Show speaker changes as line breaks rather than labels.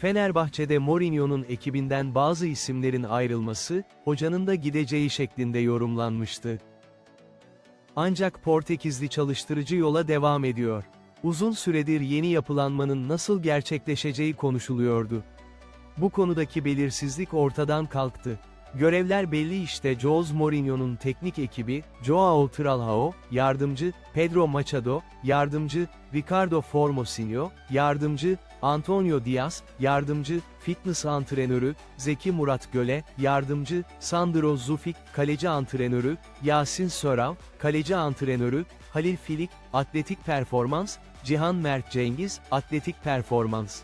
Fenerbahçe'de Mourinho'nun ekibinden bazı isimlerin ayrılması, hocanın da gideceği şeklinde yorumlanmıştı. Ancak Portekizli çalıştırıcı yola devam ediyor. Uzun süredir yeni yapılanmanın nasıl gerçekleşeceği konuşuluyordu. Bu konudaki belirsizlik ortadan kalktı. Görevler belli işte Jose Mourinho'nun teknik ekibi, Joao Tralhao, yardımcı, Pedro Machado, yardımcı, Ricardo Formosinho, yardımcı, Antonio Diaz, yardımcı, fitness antrenörü, Zeki Murat Göle, yardımcı, Sandro Zufik, kaleci antrenörü, Yasin Sörav, kaleci antrenörü, Halil Filik, atletik performans, Cihan Mert Cengiz, atletik performans.